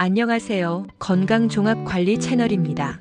안녕하세요. 건강종합관리 채널입니다.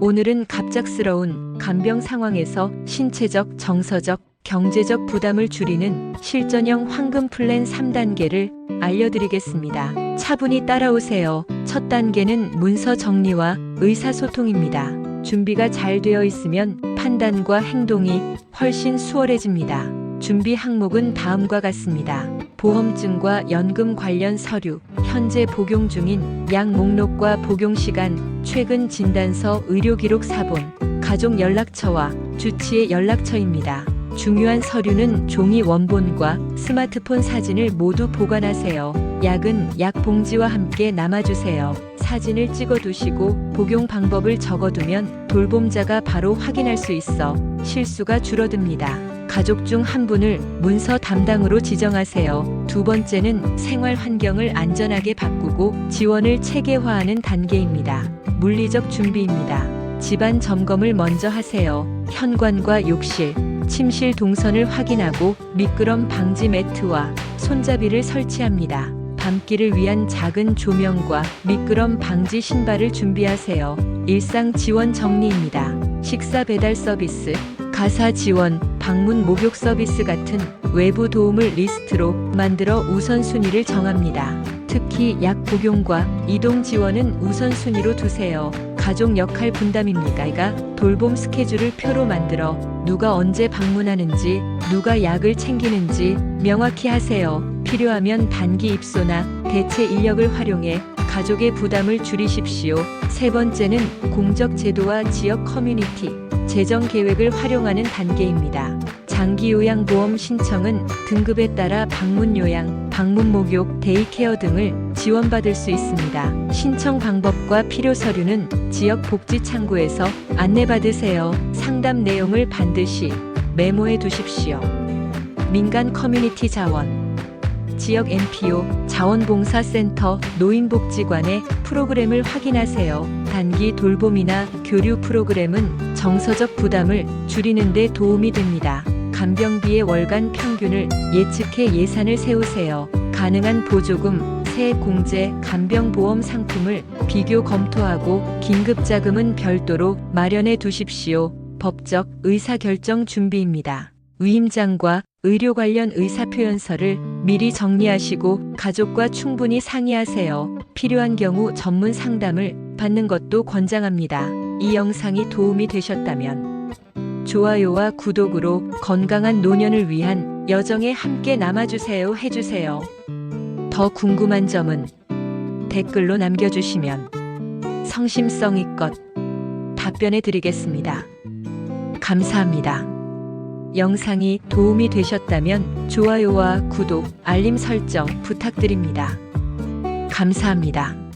오늘은 갑작스러운 간병 상황에서 신체적, 정서적, 경제적 부담을 줄이는 실전형 황금 플랜 3단계를 알려드리겠습니다. 차분히 따라오세요. 첫 단계는 문서 정리와 의사소통입니다. 준비가 잘 되어 있으면 판단과 행동이 훨씬 수월해집니다. 준비 항목은 다음과 같습니다. 보험증과 연금 관련 서류, 현재 복용 중인 약 목록과 복용 시간, 최근 진단서 의료 기록 사본, 가족 연락처와 주치의 연락처입니다. 중요한 서류는 종이 원본과 스마트폰 사진을 모두 보관하세요. 약은 약 봉지와 함께 남아주세요. 사진을 찍어두시고 복용 방법을 적어두면 돌봄자가 바로 확인할 수 있어 실수가 줄어듭니다. 가족 중 한 분을 문서 담당으로 지정하세요. 두 번째는 생활 환경을 안전하게 바꾸고 지원을 체계화하는 단계입니다. 물리적 준비입니다. 집안 점검을 먼저 하세요. 현관과 욕실, 침실 동선을 확인하고 미끄럼 방지 매트와 손잡이를 설치합니다. 밤길을 위한 작은 조명과 미끄럼 방지 신발을 준비하세요. 일상 지원 정리입니다. 식사 배달 서비스, 가사 지원, 방문 목욕 서비스 같은 외부 도움을 리스트로 만들어 우선순위를 정합니다. 특히 약 복용과 이동 지원은 우선순위로 두세요. 가족 역할 분담입니까? 돌봄 스케줄을 표로 만들어 누가 언제 방문하는지, 누가 약을 챙기는지 명확히 하세요. 필요하면 단기 입소나 대체 인력을 활용해 가족의 부담을 줄이십시오. 세 번째는 공적 제도와 지역 커뮤니티, 재정 계획을 활용하는 단계입니다. 장기 요양 보험 신청은 등급에 따라 방문 요양, 방문 목욕, 데이케어 등을 지원받을 수 있습니다. 신청 방법과 필요 서류는 지역 복지 창구에서 안내받으세요. 상담 내용을 반드시 메모해 두십시오. 민간 커뮤니티 자원 지역 NPO, 자원봉사센터, 노인복지관의 프로그램을 확인하세요. 단기 돌봄이나 교류 프로그램은 정서적 부담을 줄이는 데 도움이 됩니다. 간병비의 월간 평균을 예측해 예산을 세우세요. 가능한 보조금, 세액공제, 간병보험 상품을 비교 검토하고 긴급자금은 별도로 마련해 두십시오. 법적 의사결정 준비입니다. 위임장과 의료 관련 의사표현서를 미리 정리하시고 가족과 충분히 상의하세요. 필요한 경우 전문 상담을 받는 것도 권장합니다. 이 영상이 도움이 되셨다면 좋아요와 구독으로 건강한 노년을 위한 여정에 함께 남아주세요 해주세요. 더 궁금한 점은 댓글로 남겨주시면 성심성의껏 답변해 드리겠습니다. 감사합니다. 영상이 도움이 되셨다면 좋아요와 구독, 알림 설정 부탁드립니다. 감사합니다.